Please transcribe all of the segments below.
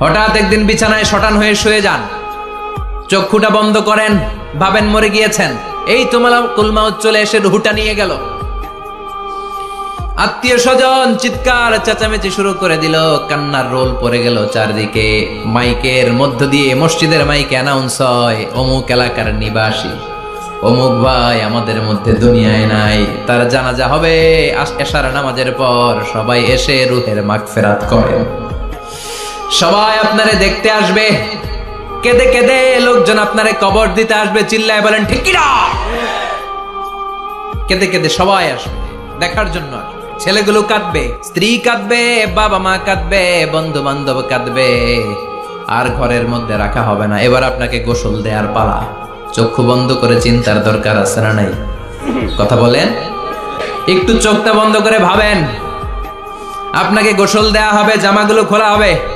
হঠাৎ একদিন বিছানায় শটান হয়ে শুয়ে যান। চক্ষুটা বন্ধ করেন, ভাবেন মরে গিয়েছেন। এই তোমার কুলমাউত চলে এসে রুহুটা নিয়ে গেল। আত্মীয় স্বজন চিৎকার চেঁচামেচি শুরু করে দিল। কান্নার রোল পড়ে গেল চারদিকে। মাইকের মধ্য দিয়ে মসজিদের মাইকে অ্যানাউন্স হয়, অমুক এলাকার নিবাসী। অমুক ভাই আমাদের মধ্যে দুনিয়ায় নাই। তার জানাজা হবে এশার নামাজের পর। সবাই এসে রুহের মাগফেরাত করেন। সবাই আপনারে দেখতে আসবে। কেঁদে কেঁদে লোকজন আপনারে কবর দিতে আসবে, চিল্লায় বলেন, ঠিক কেঁদে কেঁদে সবাই আসবে, দেখার জন্য ছেলেগুলো কাঁদবে, স্ত্রী কাঁদবে, বাবা মা কাঁদবে বন্ধু বান্ধব কাঁদবে। আর ঘরের মধ্যে রাখা হবে না। এবার আপনাকে গোসল দেওয়ার পালা। চক্ষু বন্ধ করে চিন্তার দরকার আছে না নাই? কথা বলেন? একটু চোখটা বন্ধ করে ভাবেন। আপনাকে গোসল দেয়া হবে, জামাগুলো খোলা হবে।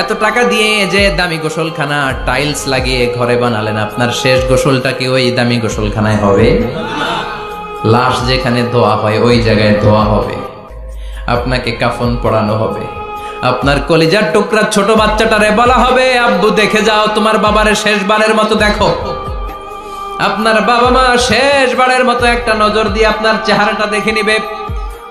এত টাকা দিয়ে যে দামি গোসলখানা টাইলস লাগিয়ে ঘরে বানালেন, আপনার শেষ গোসলটা কি ওই দামি গোসলখানায় হবে? লাশ যেখানে ধোয়া হয়, ওই জায়গায় ধোয়া হবে। আপনাকে কাফন পড়ানো হবে। আপনার কলিজার টুকরা ছোট বাচ্চাটারে বলা হবে, আব্বু, দেখে যাও, তোমার বাবারে শেষবারের মতো দেখো। আপনার বাবা মা শেষবারের মতো একটা নজর দিয়ে আপনার চেহারাটা দেখে নিবে।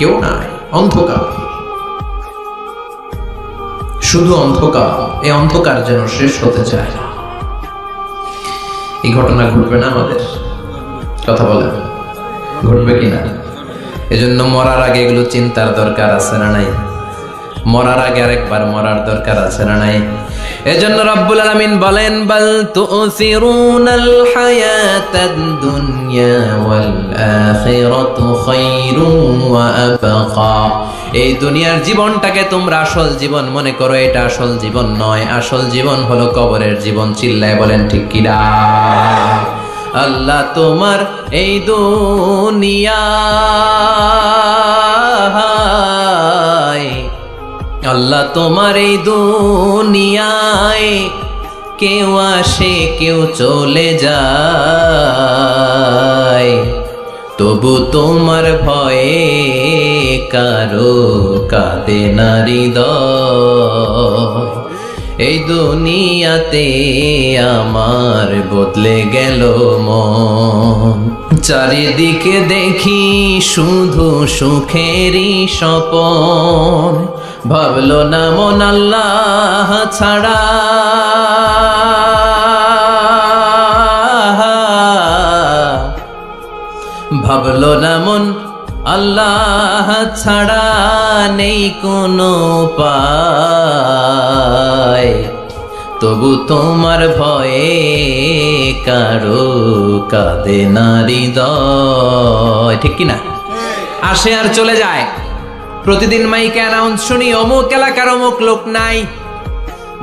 কেউ নাই, অন্ধকার। শুধু অন্ধকার এই অন্ধকার যেন শেষ হতে চায় না। এই ঘটনা ঘটবে না আমাদের? কথা বলেন, ঘটবে কিনা? এজন্য মরার আগে এগুলো চিন্তার দরকার আছে না নাই? মরার আগে আরেকবার মরার দরকার আছে না নাই? এজন্য রব্বুল আলামিন বলেন, বাল তুসিরুনাল হায়াতাদ দুনিয়া ওয়াল আখিরাতু ওয়া এই দুনিয়ার জীবনটাকে তোমরা আসল জীবন মনে করো, এটা আসল জীবন নয়। আসল জীবন হলো কবরের জীবন, চিল্লায় বলেন ঠিক কিনা আল্লাহ তোমার এই দুনিয়ায় আল্লাহ তোমার এই দুনিয়ায় কেউ আসে, কেউ চলে যায়। তবু তোমার ভয়ে কারও কাঁদে নারী এই দুনিয়াতে আমার বদলে গেল মন। চারিদিকে দেখি শুধু সুখেরই স্বপন। ভাবলো না মন আল্লাহ ছাড়া। ভাবলো না মন আল্লাহ ছাড়া নেই কোনো পায় তবু তোমার ভয়ে কারও কাঁদে নারী দয় ঠিক কিনা? আসে আর চলে যায়। প্রতিদিন মাইকে অ্যানাউন্স শুনি, অমুক এলাকার অমুক লোক নাই।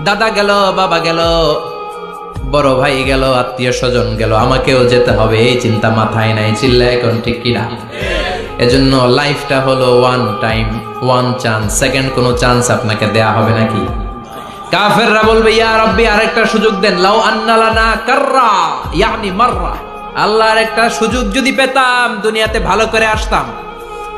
দাদা গেল, বাবা গেল, বড় ভাই গেল, আত্মীয় স্বজন গেল, আমাকেও যেতে হবে, এই চিন্তা মাথায় নাই, চিল্লা এখন ঠিক কিনা? এজন্য লাইফটা হলো one time one chance second কোনো চান্স আপনাকে দেয়া হবে নাকি? কাফেররা বলবে, ইয়া রব্বি, আরেকটা সুযোগ দেন। লাউ আন্নালানা কাররা, ইয়ানি মাররা। আল্লাহর একটা সুযোগ যদি পেতাম, দুনিয়াতে ভালো করে আসতাম।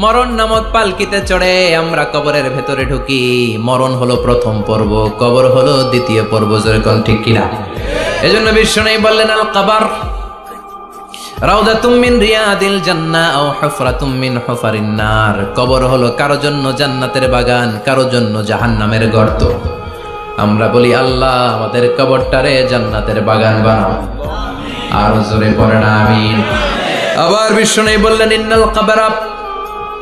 মরণ নামক পালকিতে চড়ে আমরা কবরের ভেতরে ঢুকি। মরণ হলো প্রথম পর্ব, কবর হলো দ্বিতীয় পর্ব যেরকম ঠিক কিনা? এজন্য বিশ্ব নেই বললেন, আল কাবার রাউদাতুম মিন রিয়াদিল জান্নাহ আও হুফরাতুম মিন হুফারিন নার। কবর হলো কারও জন্য জান্নাতের বাগান, কারও জন্য জাহান্নামের গর্ত। আমরা বলি, আল্লাহ, আমাদের কবরটারে জান্নাতের বাগান বানাও। আর জোরে পড়েন আমিন। আবার বিষ্ণু বললেন, ইন্নাল কাবারা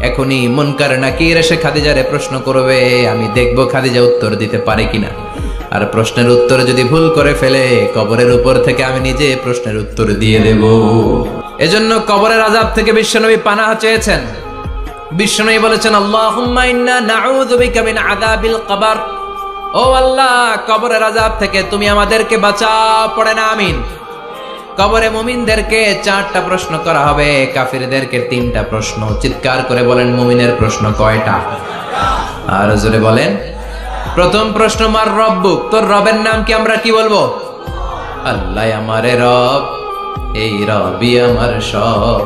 এখনই মুনকার নাকির এসে খাদিজারে প্রশ্ন করবে, আমি দেখব খাদিজা উত্তর দিতে পারে কিনা। আর প্রশ্নের উত্তর যদি ভুল করে ফেলে, কবরের উপর থেকে আমি নিজে প্রশ্নের উত্তর দিয়ে দেব। এজন্য কবরের আজাব থেকে বিশ্বনবী পানাহা চেয়েছেন। বিশ্বনবী বলেছেন, আল্লাহুম্মা ইন্না নাউযু বিকা মিন আযাবিল কবর। ও আল্লাহ, কবরের আজাব থেকে তুমি আমাদেরকে বাঁচাও, পড়ে না, আমিন। কবরে মুমিনদেরকে চারটা প্রশ্ন করা হবে, কাফিরদেরকে তিনটা প্রশ্ন। চিৎকার করে বলেন, মুমিনের প্রশ্ন কয়টা? আর জোরে বলেন। প্রথম প্রশ্ন, মার রব্বুক? তোর রবের নাম কি আমরা কি বলব? আল্লাহ আমারে রব, এই রবি আমার সব।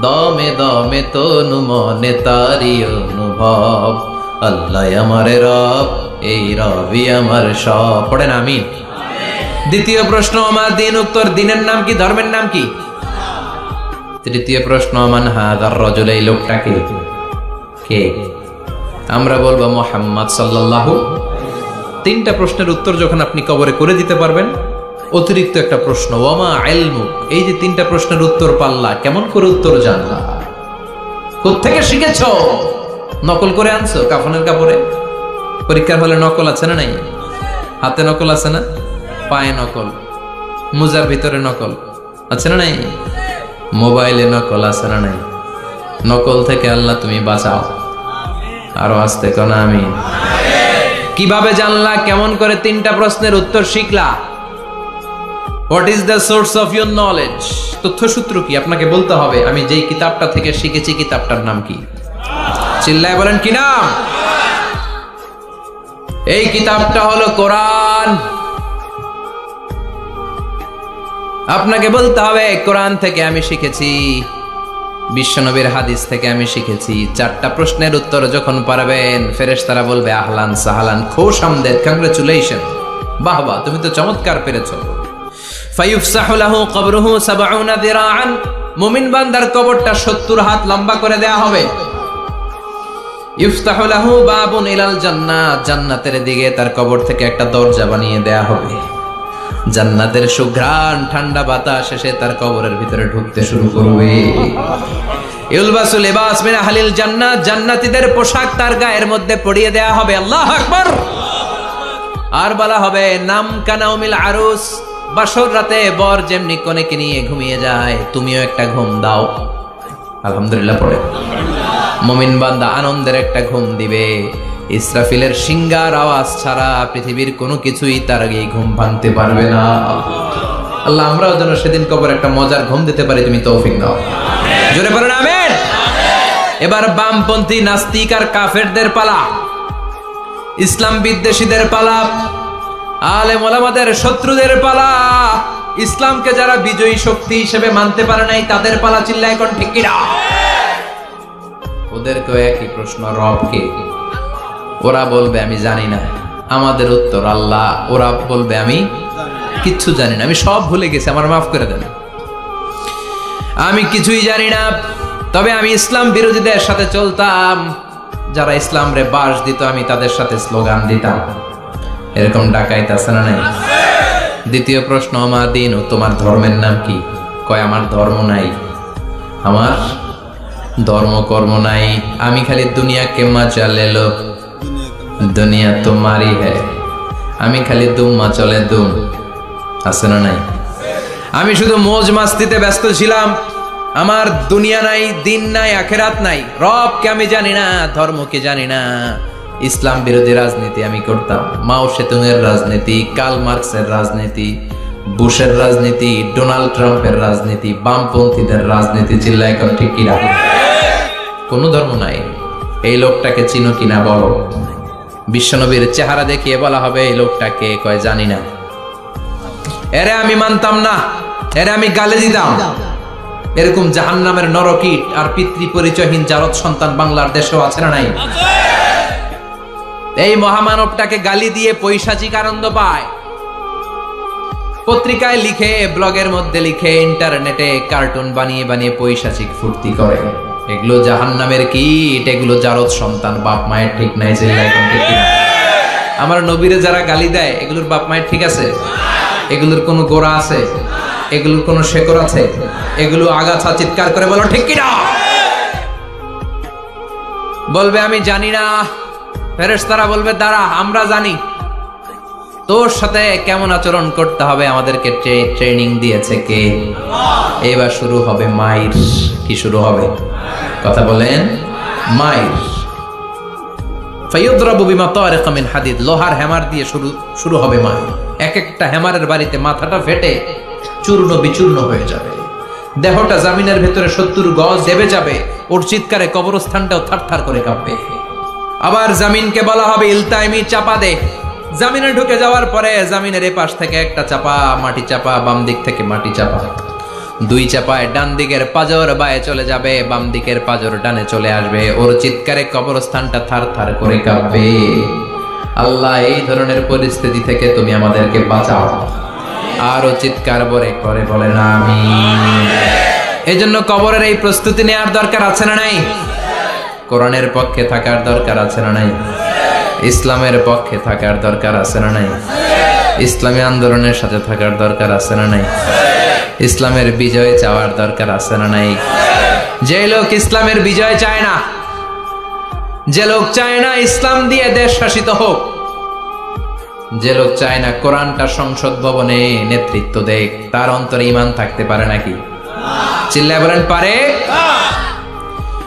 দমে দমে তনু মনে তারি অনুভব। আল্লাহ আমারে রব, এই রবি আমার সব। পড়েন, আমিন। দ্বিতীয় প্রশ্ন, আমার দিন উত্তর দিনের নাম কি, ধর্মের নাম কি? তৃতীয় প্রশ্ন আমান হাদার রজল, এই লোকটাকে কে? আমরা বলব মোহাম্মদ সাল্লাল্লাহু তিনটা প্রশ্নের উত্তর যখন আপনি কবরে করে দিতে পারবেন, অতিরিক্ত একটা প্রশ্ন ওমা আইলমুক এই যে তিনটা প্রশ্নের উত্তর পাল্লা, কেমন করে উত্তর জানলা? কোত্থেকে শিখেছ? নকল করে আনছো কাফনের কাপড়ে? পরীক্ষার হলে নকল আছে না নাই? হাতে নকল আছে না? পায়ে নকল, মুজার ভিতরে নকল, আছে না নাই? মোবাইলে নকল আছে না নাই? নকল থেকে আল্লাহ তুমি বাঁচাও। আরও আসতে কোন আমি কীভাবে জানলা, কেমন করে তিনটা প্রশ্নের উত্তর শিখলা? What is the source of your knowledge তথ্যসূত্র কি? আপনাকে বলতে হবে, আমি যেই কিতাবটা থেকে শিখেছি, কিতাবটার নাম কি? চিল্লায় বলেন কি নাম? এই কিতাবটা হলো কোরআন। আপনাকে বলতে হবে, কোরআন থেকে আমি শিখেছি, বিশ্বনবীর হাদিস থেকে আমি শিখেছি। চারটা প্রশ্নের উত্তর যখন পারবেন, ফেরেশতারা বলবে, আহলান সাহালান, খোশ আমদের কংগ্রেচুলেশন বাহ বাহ, তুমি তো চমৎকার পেরেছ। কবরুহু মুমিন বান্দার কবরটা 70 হাত লম্বা করে দেয়া হবে। ইফতাহু লাহু বাবুন ইলাল জান্নাত। জান্নাতের দিকে তার কবর থেকে একটা দরজা বানিয়ে দেয়া হবে। জান্নাতের সুঘ্রাণ ঠান্ডা বাতাস এসে তার কবরের ভিতরে ঢুকতে শুরু করবে। ইউলবাসু লিবাস আহলিল জান্নাত, জান্নাতীদের পোশাক তার মধ্যে পরিয়ে দেয়া হবে। আল্লাহু আর বলা হবে, নাম রাতে যেমনি কনেকে নিয়ে ঘুমিয়ে যায়, তুমিও একটা ঘুম দাও। আলহামদুলিল্লাহ মমিন বান্দা আনন্দের একটা ঘুম দিবে। ইসরাফিলের সিঙ্গার আওয়াজ ছাড়া পৃথিবীর কোনো কিছুই তার আগে ঘুম ভাঙতে পারবে না। আল্লাহ, আমরাও যেন সেদিন কবর একটা মজার ঘুম দিতে পারি, তুমি তৌফিক দাও। জোরে বলেন, আমেন। এবার বামপন্থী নাস্তিক আর কাফেরদের পালা, ইসলাম বিদ্বেষীদের পালা আলে মোলামাদের শত্রুদের পালা, ইসলামকে যারা বিজয়ী শক্তি হিসেবে মানতে পারে নাই, তাদের পালা চিল্লা এখন ঠিক কিনা? ওদেরকেও একই প্রশ্ন, রবকে। ওরা বলবে, আমি জানি না। আমাদের উত্তর, আল্লাহ, ওরা বলবে, আমি কিচ্ছু জানি না। আমি সব ভুলে গেছি, আমার মাফ করে দেন। আমি কিছুই জানি না, তবে আমি ইসলাম বিরোধীদের সাথে চলতাম। যারা ইসলাম রে বাস দিত, আমি তাদের সাথে স্লোগান দিতাম। এরকম ডাকাইতে আছে না নাই? দ্বিতীয় প্রশ্ন আমার দিন ও তোমার ধর্মের নাম কি? কয়, আমার ধর্ম নাই। আমার ধর্ম কর্ম নাই। আমি খালি দুনিয়া দুনিয়াকে মজা লেলো দুনিয়া তোমারই হ্যায় আমি খালি দুম্মা চলে দুম। আছে না নাই? আমি শুধু মোজ মাস্তিতে ব্যস্ত ছিলাম। আমার দুনিয়া নাই, দিন নাই, আখেরাত নাই। রবকে আমি জানি না, ধর্মকে জানি না। ইসলাম বিরোধী রাজনীতি আমি করতাম। মাও সেতুংয়ের রাজনীতি কাল মার্কসের রাজনীতি, বুশের রাজনীতি, ডোনাল্ড ট্রাম্পের রাজনীতি, বামপন্থীদের রাজনীতি চিল্লা এখন ঠিক কিনা? কোনো ধর্ম নাই। এই লোকটাকে চিনো কিনা বলো? বিশ্বনবীর চেহারা দেখিয়ে বলা হবে, এই লোকটাকে কয়, জানি না। এরে আমি মানতাম না। এরে আমি গালে দিতাম। এরকম জাহান নামের নরকীট আর পিতৃ পরিচয়হীন জারদ সন্তান বাংলার দেশেও আছে না নাই? এই মহামানবটাকে গালি দিয়ে পৈশাচিক আনন্দ পায়। পত্রিকায় লিখে, ব্লগের মধ্যে লিখে, ইন্টারনেটে কার্টুন বানিয়ে বানিয়ে পৈশাচিক ফুর্তি করে। এগুলো জাহান নামের কীট, এগুলো জারদ সন্তান, বাপ মায়ের ঠিক নাই যে? আমার নবীরে যারা গালি দেয়, এগুলোর বাপ মায়ের ঠিক আছে? এগুলোর কোনো গোড়া আছে? এগুলোর কোনো শেকড় আছে? এগুলো আগাছা চিৎকার করে বলো, ঠিক কিনা? বলবে, আমি জানি না। ফেরেস তারা বলবে, দাঁড়া, আমরা জানি। তোর সাথে কেমন আচরণ করতে হবে আমাদেরকে ট্রেনিং দিয়েছে কে? এবার শুরু হবে মাইর। কি শুরু হবে? কথা বলেন। মাইর। বিমা হাদিদ। লোহার হ্যামার দিয়ে শুরু শুরু হবে এক একটা হ্যামারের বাড়িতে মাথাটা ফেটে চূর্ণ বিচূর্ণ হয়ে যাবে। দেহটা জামিনের ভেতরে সত্তর গজ দেবে যাবে। ওর চিৎকারে কবরস্থানটাও থারথার করে কাঁপবে। আবার জামিনকে বলা হবে ইলতাইমি চাপা দে। জামিনে ঢুকে যাওয়ার পরে জামিনের এ পাশ থেকে একটা চাপা, মাটি চাপা, বাম দিক থেকে মাটি চাপা। দুই চাপায় ডান দিকের পাজর বায়ে চলে যাবে, বাম দিকের পাজর ডানে চলে আসবে। ওর চিৎকারে কবরস্থানটা থার থার করে কাঁপবে। আল্লাহ, এই ধরনের পরিস্থিতি থেকে তুমি আমাদেরকে বাঁচাও। আরও চিৎকার বরে করে বলে না আমি এই জন্য কবরের এই প্রস্তুতি নেওয়ার দরকার আছে না নাই? কোরআনের পক্ষে থাকার দরকার আছে না নাই? ইসলামের পক্ষে থাকার দরকার আছে না নাই? ইসলামী আন্দোলনের সাথে থাকার দরকার আছে না নাই? ইসলামের বিজয় চাওয়ার দরকার আছে না নাই? যে লোক ইসলামের বিজয় চায় না, যে লোক চায় না ইসলাম দিয়ে দেশ শাসিত হোক, যে লোক চায় না কোরআনটা সংসদ ভবনে নেতৃত্ব দেখ তার অন্তরে ইমান থাকতে পারে নাকি? চিল্লায় বলেন, পারে।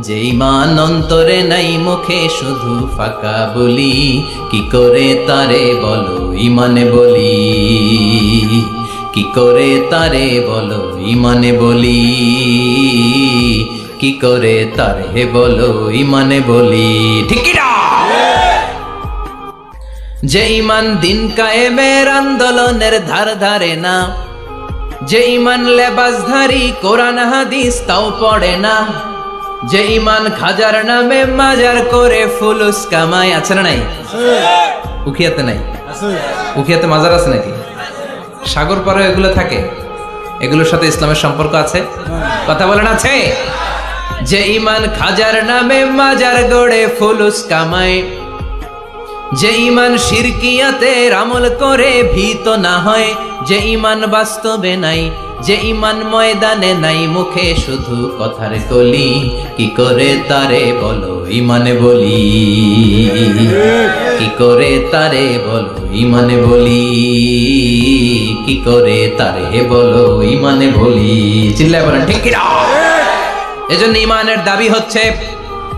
যে ইমান অন্তরে নাই মুখে শুধু ফাঁকা বলি, কি করে তারে বলো ইমানে বলি? কি করে তারে বলো ইমানে বলি? কি করে তারে বলো ইমানে বলি? ঠিক? যে ইমান দিন কায়েমের আন্দোলনের ধার ধারে না যে ইমান লেবাসধারী কোরআন হাদিস তাও পড়ে না যে ইমান খাজার নামে মাজার করে ফুলুস কামাই আছে না নাই? উখিয়াতে নাই? উখিয়াতে মাজার আছে নাকি? সাগর পারে এগুলো থাকে? এগুলোর সাথে ইসলামের সম্পর্ক আছে? কথা বলেন আছে? যে ইমান খাজার নামে মাজার গড়ে ফুলুস কামায় যে ইমান শিরকিয়াতের আমল করে ভীত না হয়, যে ইমান বাস্তবে নাই, যে ইমান ময়দানে নাই, মুখে শুধু কথার কলি, কি করে তারে বলো ইমানে বলি? কি করে তারে বলো ইমানে বলি? কি করে তারে বলো ইমানে বলি? চিল্লায় বলেন, ঠিক এজন্য ইমানের দাবি হচ্ছে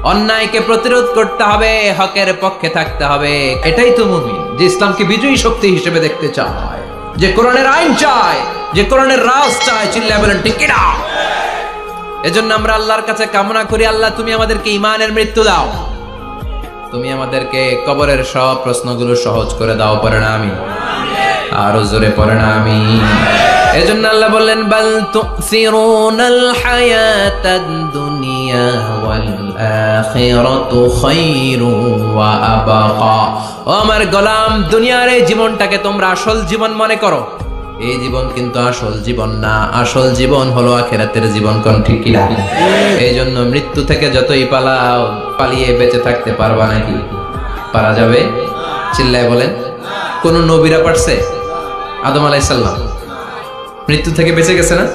অন্যায়কে প্রতিরোধ করতে হবে, হকের পক্ষে থাকতে হবে। এটাই তো মুমিন, যে ইসলামকে বিজয়ী শক্তি হিসেবে দেখতে চায়। যে কোরআনের আইন চায়, যে কোরআনের রাজ চায় চিল্লা বলেন কিনা? এজন্য আমরা আল্লাহর কাছে কামনা করি, আল্লাহ তুমি আমাদেরকে ইমানের মৃত্যু দাও। তুমি আমাদেরকে কবরের সব প্রশ্নগুলো সহজ করে দাও পরে না আমি? আরও জোরে পরে না আমি? এজন্য আল্লাহ বললেন, বাল তুসিরুনাল হায়াতাদ দুনিয়া ওয়াল আখিরাতু খায়রু ওয়া আবাকা। ও আমার গোলাম, দুনিয়ার এই জীবনটাকে তোমরা আসল জীবন মনে করো। এই জীবন কিন্তু আসল জীবন না, আসল জীবন হলো আখেরাতের জীবন, কোন ঠিক কিনা এই জন্য মৃত্যু থেকে যতই পালাও, পালিয়ে বেঁচে থাকতে পারবা নাকি? পারা যাবে? চিল্লায় বলেন, কোন নবীরা পারছে? আদম আলাইসাল্লাম মৃত্যু থেকে বেঁচে গেছে না?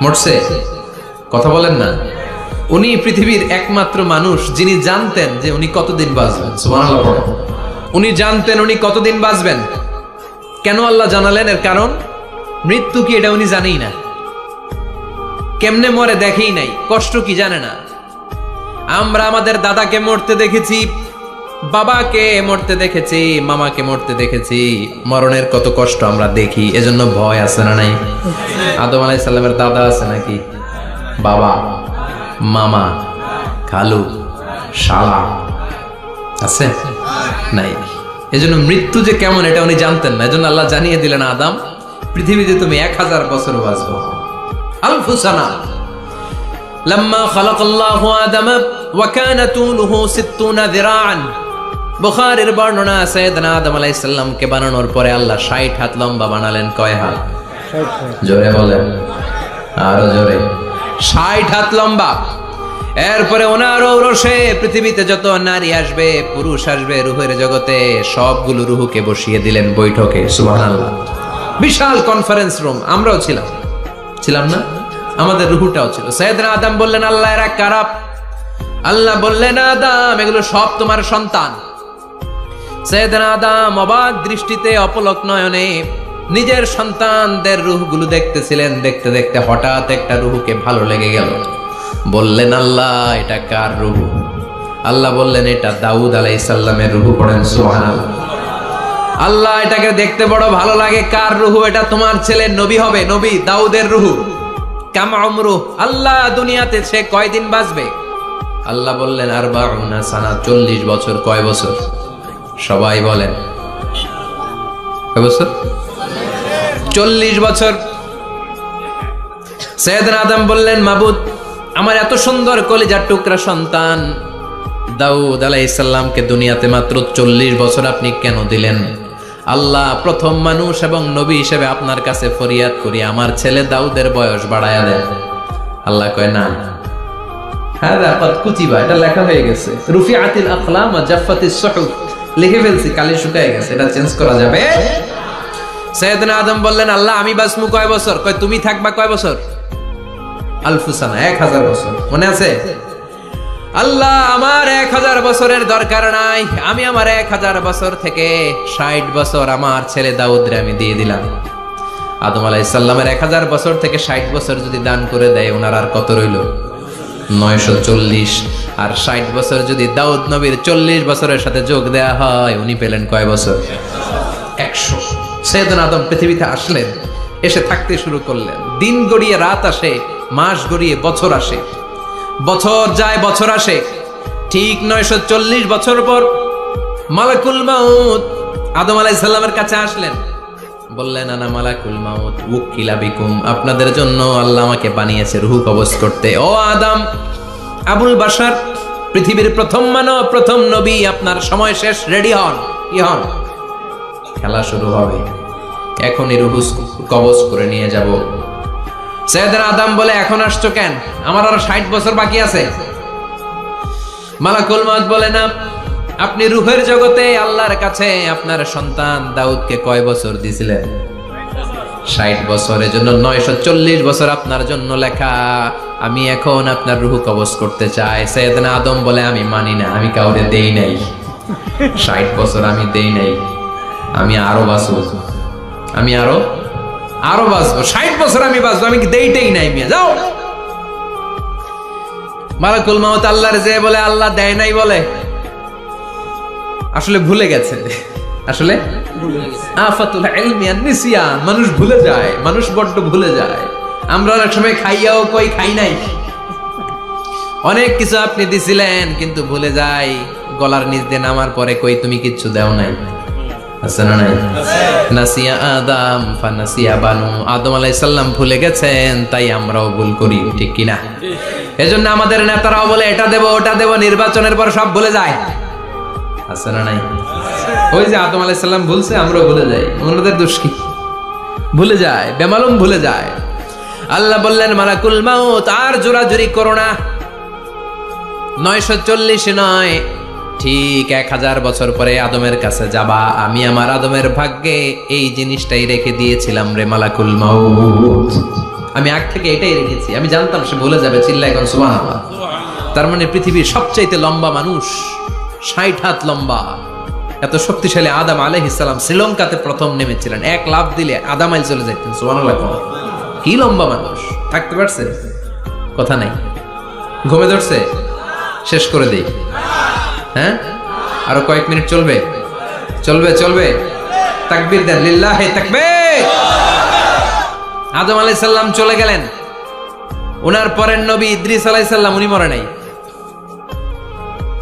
মরছে? কথা বলেন না। উনি পৃথিবীর একমাত্র মানুষ যিনি জানতেন যে উনি কতদিন বাঁচবেন। উনি জানতেন উনি কতদিন বাঁচবেন। কেন আল্লাহ জানালেন এর কারণ? মৃত্যু কি এটা উনি জানেই না। কেমনে মরে দেখেই নাই, কষ্ট কি জানে না। আমরা আমাদের দাদাকে মরতে দেখেছি বাবাকে মরতে দেখেছি মামাকে মরতে দেখেছি মরণের কত কষ্ট আমরা দেখি এজন্য ভয় আছে না নাই আদম আলাই সাল্লামের দাদা আছে নাকি বাবা মামা খালু শালা আছে নাই এজন্য মৃত্যু যে কেমন এটা উনি জানতেন না এজন্য আল্লাহ জানিয়ে দিলেন আদাম পৃথিবীতে তুমি এক হাজার বছর বাঁচবো আলফুসানা لما خلق الله آدم وكان طوله ستون ذراعا বুখারীর বর্ণনা সৈয়দনা আদম আলাইহিস সালামকে বানানোর পরে আল্লাহ 60 হাত লম্বা বানালেন। কয় হাত? জোরে বলেন। আরও জোরে। 60 হাত লম্বা। এরপরে ওনার ঔরসে পৃথিবীতে যত নারী আসবে পুরুষ আসবে রুহের জগতে সবগুলো রুহুকে বসিয়ে দিলেন বৈঠকে। সুবহানাল্লাহ। বিশাল কনফারেন্স রুম আমরাও ছিলাম। ছিলাম না? আমাদের রুহুটাও ছিল। সৈয়দনা আদম বললেন আল্লাহ এরা কারাপ আল্লাহ বললেন আদম এগুলো সব তোমার সন্তান। অবাক দৃষ্টিতে অপলক নয়নে নিজের সন্তানদের রুহগুলো দেখতেছিলেন, দেখতে দেখতে হঠাৎ একটা ভালো লেগে গেল। বললেন, আল্লাহ, এটা কার রুহু? আল্লাহ বললেন, এটা দাউদ আলাইসাল্লামের রুহু। পড়েন আল্লাহ, এটাকে দেখতে বড় ভালো লাগে। কার রুহু এটা? তোমার ছেলে নবী হবে, নবী দাউদের রুহু। কাম আল্লাহ দুনিয়াতে সে কয়দিন বাঁচবে? আল্লাহ বললেন আর বাউনা সানা, চল্লিশ বছর, কয় বছর? সবাই বলেন। চল্লিশ বছর। সৈয়দ আদম বললেন, মাবুদ, আমার এত সুন্দর কলিজার টুকরা সন্তান। দাউদ আলাইসাল্লামকে দুনিয়াতে মাত্র চল্লিশ বছর আপনি কেন দিলেন? আল্লাহ প্রথম মানুষ এবং নবী হিসেবে আপনার কাছে ফরিয়াদ করি, আমার ছেলে দাউদের বয়স বাড়ায়া দেন। আল্লাহ কয়, না। হ্যাঁ কুচিবা এটা লেখা হয়ে গেছে। রুফি আতিল আখলাম জাফাতিস সহুফ লিখে ফেলছি, কালি শুকায় গেছে, এটা চেঞ্জ করা যাবে। সৈয়দনা আদম বললেন, আল্লাহ, আমি বাসমু কয় বছর? কয়, তুমি থাকবা কয় বছর? আলফুসানা, এক হাজার বছর। মনে আছে? আল্লাহ, আমার এক হাজার বছরের দরকার নাই। আমি আমার এক হাজার বছর থেকে ষাট বছর আমার ছেলে দাউদরে আমি দিয়ে দিলাম। আদম আলাইসাল্লামের এক হাজার বছর থেকে ষাট বছর যদি দান করে দেয়, ওনার আর কত রইল? নয়শো চল্লিশ। আর ষাট বছর যদি দাউদ নবীর চল্লিশ বছরের সাথে যোগ দেয়া হয়, উনি পেলেন কয় বছর? একশো। সৈয়দন আদম পৃথিবীতে আসলেন, এসে থাকতে শুরু করলেন। দিন গড়িয়ে রাত আসে, মাস গড়িয়ে বছর আসে। বছর যায়, বছর আসে। ঠিক নয়শো চল্লিশ বছর পর মালাকুল মাউত আদম আলাই সাল্লামের কাছে আসলেন। বললেন, আনা মালাকুল মাউত, উকিলা বিকুম। আপনাদের জন্য আল্লাহ আমাকে বানিয়েছে রুহু কবজ করতে। ও আদম, আবুল বাসার পৃথিবীর প্রথম মানব, প্রথম নবী, আপনার সময় শেষ, রেডি হন। কি হন? খেলা শুরু হবে। এখনই রুহু কবজ করে নিয়ে যাব। সৈয়দের আদাম বলে, এখন আসছো কেন? আমার আরও ষাট বছর বাকি আছে। মালাকুল মাত বলে, না আপনি রুহের জগতে আল্লাহর কাছে আপনার সন্তান দাউদকে কয় বছর দিছিলেন? ষাট বছরের জন্য, নয়শো চল্লিশ বছর আপনার জন্য লেখা। আমি এখন আপনার রুহু কবজ করতে চাই। সৈয়দনা আদম বলে, আমি মানি না, আমি কাউরে দেই নাই। ষাট বছর আমি দেই নাই। আমি আরও বাঁচব। আমি আরও আরও বাঁচবো। ষাট বছর আমি বাঁচবো। আমি দেইটাই নাই মিয়া? যাও। মালাকুল মাহত আল্লাহর যে বলে, আল্লাহ দেয় নাই বলে। আসলে ভুলে গেছে। আসলে? আফাতুল মানুষ ভুলে যায়, মানুষ বড্ড ভুলে যায়। আমরা অনেক সময় খাইয়াও কই, খাই নাই। অনেক কিছু আপনি দিছিলেন, কিন্তু ভুলে যাই। গলার নিচ দিয়ে নামার পরে কই, তুমি কিচ্ছু দেও নাই। নাসিয়া আদম ফানাসিয়া বানু। আদম আলাইসাল্লাম ভুলে গেছেন, তাই আমরাও ভুল করি, ঠিক কিনা? এজন্য আমাদের নেতারাও বলে, এটা দেব, ওটা দেব। নির্বাচনের পর সব ভুলে যায়। আছে না নাই? ওই যে আদম আলাইসাল্লাম ভুলছে আমরাও ভুলে যাই। ওনাদের দোষ কি? ভুলে যায়, বেমালুম ভুলে যায়। আল্লাহ বললেন, মালাকুল মাউত, আর জোরাজুরি করো না। নয়শো চল্লিশ নয়, ঠিক এক হাজার বছর পরে আদমের কাছে যাবা। আমি আমার আদমের ভাগ্যে এই জিনিসটাই রেখে দিয়েছিলাম রে মালাকুল মাউত। আমি আগ থেকে এটাই রেখেছি। আমি জানতাম সে ভুলে যাবে চিল্লা এখন সুবহানাল্লাহ। তার মানে পৃথিবীর সবচাইতে লম্বা মানুষ ষাট হাত লম্বা। এত শক্তিশালী আদাম আলাইহিসসালাম শ্রীলঙ্কাতে প্রথম নেমেছিলেন। এক লাভ দিলে আদাম আইল চলে যাইতেন, সুবহানাল্লাহ। কি লম্বা মানুষ, থাকতে পারছে? কথা নাই। ঘুমে ধরছে? শেষ করে দেই। হ্যাঁ? আরও কয়েক মিনিট চলবে? চলবে চলবে। তাকবির দেন, লিল্লাহে তাকবীর। আদম আলাইহিস সালাম চলে গেলেন। ওনার পরের নবী ইদ্রিস আলাইসাল্লাম উনি মরে নাই।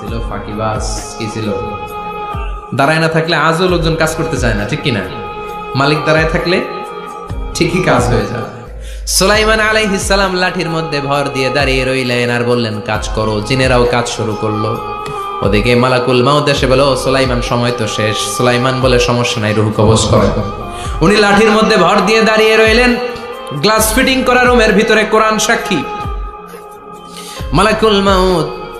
ছিল, ফাঁকিবাজ কি ছিল? দাঁড়ায় না থাকলে আজও লোকজন কাজ করতে চায় না, ঠিক কিনা? মালিক দাঁড়ায় থাকলে ঠিকই কাজ হয়ে যায়। সুলাইমান সালাম লাঠির মধ্যে ভর দিয়ে দাঁড়িয়ে রইলেন আর বললেন, কাজ করো। জিনেরাও কাজ শুরু করল। ওদিকে মালাকুল মাউদ এসে বলো, "ও সুলাইমান, সময় তো শেষ। সুলাইমান বলে, সমস্যা নাই, রুহ কবজ করে। উনি লাঠির মধ্যে ভর দিয়ে দাঁড়িয়ে রইলেন। গ্লাস ফিটিং করা রুমের ভিতরে কোরআন সাক্ষী। মালাকুল মাউদ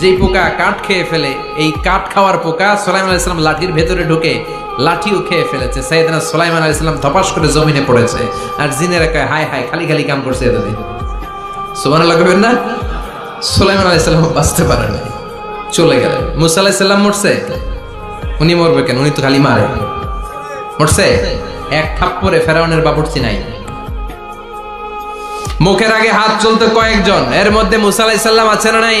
যেই পোকা কাঠ খেয়ে ফেলে, এই কাঠ খাওয়ার পোকা সোলাইমান আলাইসালাম লাঠির ভেতরে ঢুকে লাঠিও খেয়ে ফেলেছে। সাইদানা সোলাইমান আলাইসালাম ধপাস করে জমিনে পড়েছে আর জিনেরা কয়, হায় হায়, খালি খালি কাম করছে এতদিন সোমান লাগাবেন না? সোলাইমান আলাইসালাম বাঁচতে পারে নাই। চলে গেলেন। মুসা আলাইসাল্লাম মরছে? উনি মরবে কেন? উনি তো খালি মারে। মরছে? এক থাপ্পরে ফেরাউনের বাবুর্চি নাই। মুখের আগে হাত চলতো কয়েকজন। এর মধ্যে মুসা আলাইসাল্লাম আছে না নাই?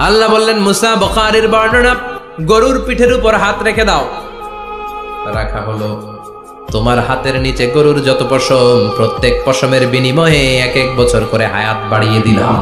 আল্লাহ বললেন, মুসা, বখারের বর্ণনা, গরুর পিঠের উপর হাত রেখে দাও। রাখা হলো, তোমার হাতের নিচে গরুর যত পশম, প্রত্যেক পশমের বিনিময়ে এক এক বছর করে হায়াত বাড়িয়ে দিলাম।